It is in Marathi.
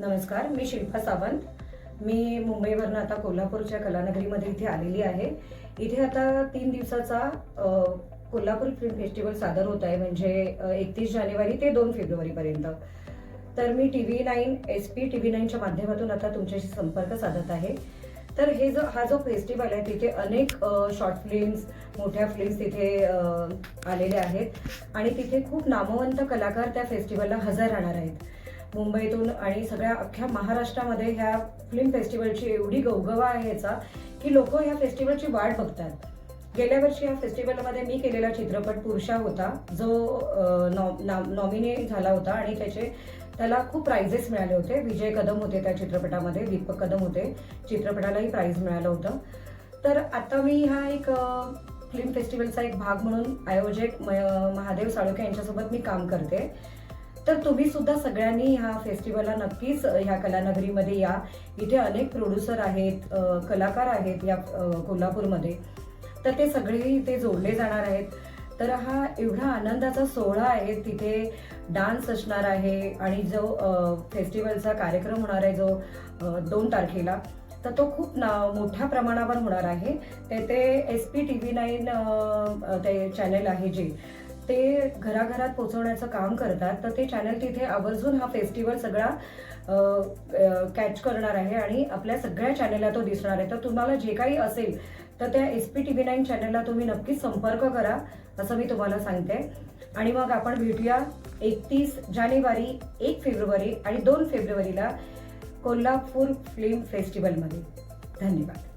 नमस्कार मी शिल्पा सावंत. मी मुंबईवरनं आता कोल्हापूरच्या कलानगरीमध्ये इथे आलेली आहे. इथे आता तीन दिवसाचा कोल्हापूर फिल्म फेस्टिवल सादर होत आहे म्हणजे एकतीस जानेवारी ते दोन फेब्रुवारीपर्यंत. तर मी T V nine S P T V नाईनच्या माध्यमातून आता तुमच्याशी संपर्क साधत आहे. तर हे जो हा जो फेस्टिवल आहे तिथे अनेक शॉर्ट फिल्म्स मोठ्या फिल्म्स तिथे आलेल्या आहेत. आणि तिथे खूप नामवंत कलाकार त्या फेस्टिवलला हजर राहणार आहेत. मुंबईतून आणि सगळ्या अख्ख्या महाराष्ट्रामध्ये ह्या फिल्म फेस्टिवलची एवढी गवगवा आहे याचा की लोक ह्या फेस्टिवलची वाट बघतात. गेल्या वर्षी या फेस्टिवलमध्ये मी केलेला चित्रपट पुरुषा होता जो नॉमिनेट झाला होता आणि त्याचे त्याला खूप प्राइजेस मिळाले होते. विजय कदम होते त्या चित्रपटामध्ये दीपक कदम होते चित्रपटालाही प्राइज मिळालं होतं. तर आता मी हा एक फिल्म फेस्टिवलचा एक भाग म्हणून आयोजक महादेव साळुके यांच्यासोबत मी काम करते. तर तुम्ही सुद्धा सगळ्यांनी ह्या फेस्टिवलला नक्कीच ह्या कलानगरीमध्ये या. इथे अनेक प्रोड्युसर आहेत कलाकार आहेत या कोल्हापूरमध्ये. तर ते सगळे इथे जोडले जाणार आहेत. तर हा एवढा आनंदाचा सोहळा आहे तिथे डान्स असणार आहे आणि जो फेस्टिवलचा कार्यक्रम होणार आहे जो दोन तारखेला तर तो खूप ना मोठ्या प्रमाणावर होणार आहे. ते ते S P T V nine ते चॅनल आहे जे. ते घराघरात पोहोचवण्याचं काम करतात तर ते चॅनल तिथे आवर्जून हा फेस्टिवल सगळा कॅच करणार आहे आणि आपल्या सगळ्या चॅनलला तो दिसणार आहे. तर तुम्हाला जे काही असेल तर त्या S P T V nine चॅनलला तुम्ही नक्कीच संपर्क करा असं मी तुम्हाला सांगते. आणि मग आपण भेटूया एकतीस जानेवारी एक फेब्रुवारी आणि दोन फेब्रुवारीला कोल्हापूर फिल्म फेस्टिवलमध्ये धन्यवाद.